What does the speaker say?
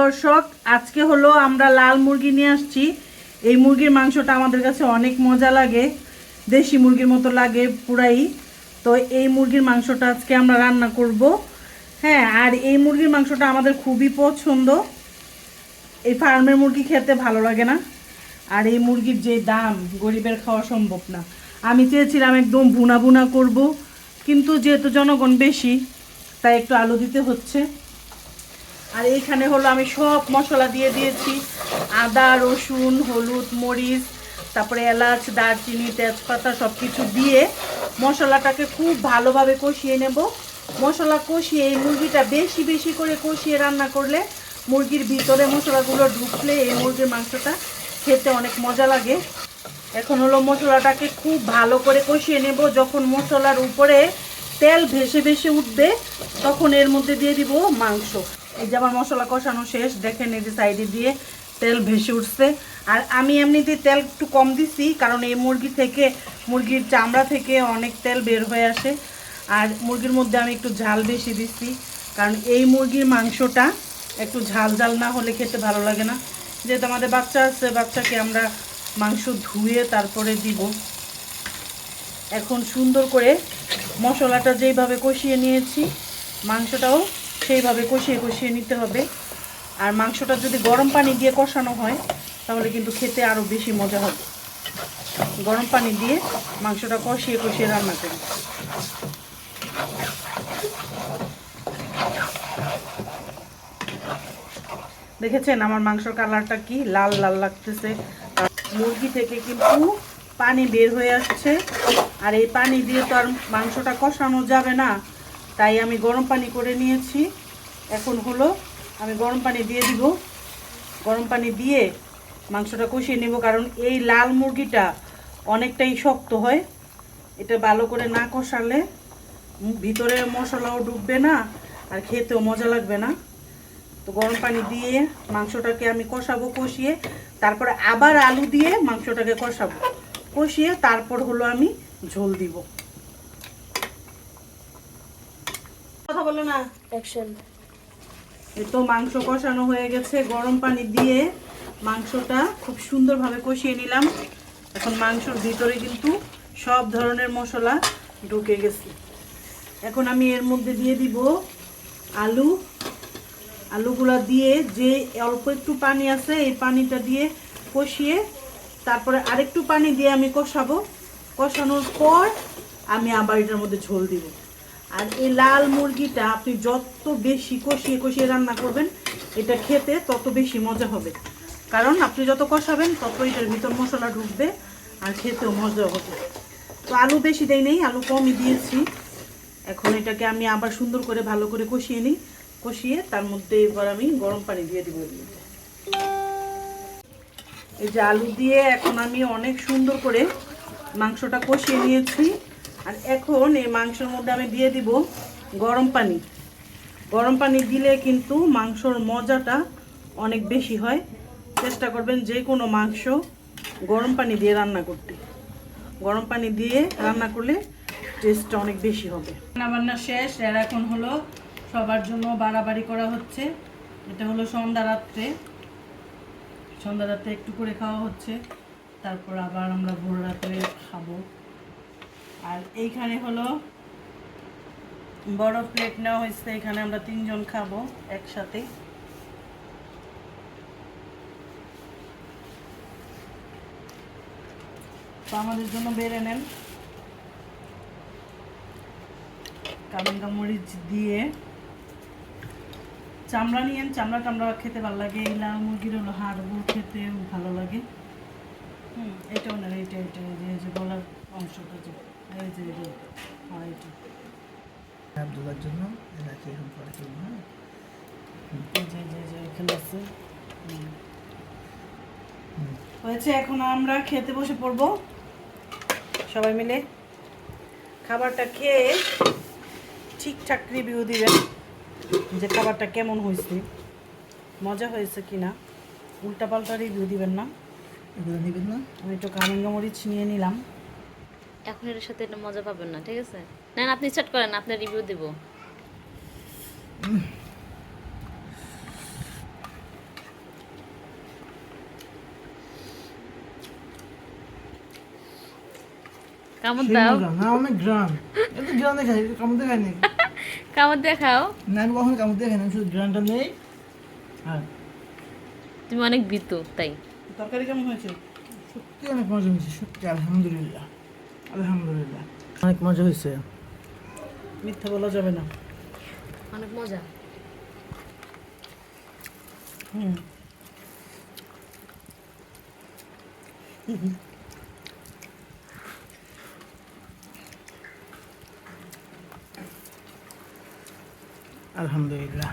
দর্শক, আজকে হলো আমরা লাল মুরগি নিয়ে আসছি। এই মুরগির মাংসটা আমাদের কাছে অনেক মজা লাগে। দেশি মুরগির মতো লাগে পুরাই। তো এই মুরগির মাংসটা আজকে আমরা রান্না করব। হ্যাঁ আর এই মুরগির মাংসটা আমাদের খুবই পছন্দ। এই ফার্মের মুরগি খেতে ভালো লাগে না। আর এই মুরগির যে দাম, গরিবের খাওয়া সম্ভব না। আমি চেয়েছিলাম একদম ভুনা ভুনা করব, কিন্তু যেহেতু জনগণ বেশি, তাই একটু আলু দিতে হচ্ছে। আর এইখানে হলো আমি সব মশলা দিয়ে দিয়েছি। আদা, রসুন, হলুদ, মরিচ, তারপরে এলাচ, দারচিনি, তেজপাতা সব কিছু দিয়ে মশলাটাকে খুব ভালোভাবে কষিয়ে নেব। মশলা কষিয়ে, এই মুরগিটা বেশি বেশি করে কষিয়ে রান্না করলে মুরগির ভিতরে মশলাগুলো ঢুকলে এই মুরগির মাংসটা খেতে অনেক মজা লাগে। এখন হলো মশলাটাকে খুব ভালো করে কষিয়ে নেব। যখন মশলার উপরে তেল ভেসে ভেসে উঠবে, তখন এর মধ্যে দিয়ে দিব মাংস। এই যে আমার মশলা কষানো শেষ, দেখেন এই যে সাইডে দিয়ে তেল ভেসে উঠছে। আর আমি এমনিতে তেল একটু কম দিছি, কারণ এই মুরগি থেকে, মুরগির চামড়া থেকে অনেক তেল বের হয়ে আসে। আর মুরগির মধ্যে আমি একটু ঝাল বেশি দিচ্ছি কারণ এই মুরগির মাংসটা একটু ঝাল ঝাল না হলে খেতে ভালো লাগে না। যেহেতু আমাদের বাচ্চা আছে, বাচ্চাকে আমরা মাংস ধুয়ে তারপরে দিব। এখন সুন্দর করে মশলাটা যেইভাবে কষিয়ে নিয়েছি, মাংসটাও সেইভাবে কষিয়ে কষিয়ে নিতে হবে। আর মাংসটা যদি গরম পানি দিয়ে কষানো হয়, তাহলে কিন্তু খেতে আরও বেশি মজা হবে। গরম পানি দিয়ে মাংসটা কষিয়ে কষিয়ে রান্না করি। দেখেছেন আমার মাংসর কালারটা কি? লাল লাল লাগতেছে। মুরগি থেকে কিন্তু পানি বের হয়ে আসছে। আর এই পানি দিয়ে তো আর মাংসটা কষানো যাবে না। তাই আমি গরম পানি করে নিয়েছি। এখন হলো আমি গরম পানি দিয়ে দিব। গরম পানি দিয়ে মাংসটা কষিয়ে নেব কারণ এই লাল মুরগিটা অনেকটাই শক্ত হয়। এটা ভালো করে না কষালে ভিতরে মশলাও ডুববে না আর খেতেও মজা লাগবে না। তো গরম পানি দিয়ে মাংসটাকে আমি কষাবো কষিয়ে, তারপরে আবার আলু দিয়ে মাংসটাকে কষাবো। কষিয়ে তারপর হলো আমি ঝোল দিব। বলো না? অ্যাকশন তো মাংস কষানো হয়ে গেছে গরম পানি দিয়ে মাংসটা খুব সুন্দরভাবে কষিয়ে নিলাম। এখন মাংসর ভিতরে কিন্তু সব ধরনের মশলা ঢুকে গেছে। এখন আমি এর মধ্যে দিয়ে দিব আলু। আলুগুলা দিয়ে যে অল্প একটু পানি আছে এই পানিটা দিয়ে কষিয়ে তারপরে আরেকটু পানি দিয়ে আমি কষাবো। কষানোর পর আমি আবার এটার মধ্যে ঝোল দিব। আর এই লাল মুরগিটা আপনি যত বেশি কষিয়ে কষিয়ে রান্না করবেন, এটা খেতে তত বেশি মজা হবে। কারণ আপনি যত কষাবেন, তত এটার ভিতর মশলা ঢুকবে আর খেতেও মজা হবে। তো আলু বেশি দেই নেই, আলু কমই দিয়েছি। এখন এটাকে আমি আবার সুন্দর করে ভালো করে কষিয়ে নিই। কষিয়ে তার মধ্যে এবার আমি গরম পানি দিয়ে দিব এই যে আলু দিয়ে এখন আমি অনেক সুন্দর করে মাংসটা কষিয়ে নিয়েছি। আর এখন এই মাংসের মধ্যে আমি দিয়ে দিব গরম পানি। গরম পানি দিলে কিন্তু মাংসর মজাটা অনেক বেশি হয়। চেষ্টা করবেন যে কোনো মাংস গরম পানি দিয়ে রান্না করতে। গরম পানি দিয়ে রান্না করলে টেস্টটা অনেক বেশি হবে। রান্না বান্না শেষ আর এখন হলো সবার জন্য বাড়াবাড়ি করা হচ্ছে। এটা হলো সন্ধ্যা রাত্রে। সন্ধ্যা রাত্রে একটু করে খাওয়া হচ্ছে। তারপর আবার আমরা ভোর রাতে খাব। আর এইখানে হলো বড় প্লেট নেওয়া হয়েছে, এখানে আমরা তিনজন খাব একসাথে। আমাদের জন্য বেড়ে নেন। কালঙ্কা মরিচ দিয়ে। চামড়া নিয়েন, চামড়া টামড়া খেতে ভালো লাগে। এই লাল মুরগির হলো হাড়গুলো খেতে ভালো লাগে। হুম, এটাও না এটা গলার অংশটা যে এই যে হ্যাঁ এটা জন্য এলাচি এখন পরে করব যে যে- যে এখানে আছে হুম। হুম। হয়েছে এখন আমরা খেতে বসে পড়ব। সবাই মিলে খাবারটা খেয়ে ঠিকঠাক রিভিউ দিবেন যে খাবারটা কেমন হয়েছে মজা হয়েছে কি না উল্টাপাল্টা রিভিউ দিবেন না। এগুলো নেবেন না? আমি একটু কামিঙ্গা মরিচ নিয়ে নিলাম। এখন এর সাথে এটা মজা পাবেন না ঠিক আছে? না আপনি স্টার্ট করেন আপনার রিভিউ দেব। তুমি অনেক বিত তাই। তরকারি কেমন হয়েছে? সত্যি অনেক মজা হয়েছে সত্যি আলহামদুলিল্লাহ। আলহামদুলিল্লাহ। অনেক মজা হয়েছে। মিথ্যা বলা যাবে না। অনেক মজা। আলহামদুলিল্লাহ।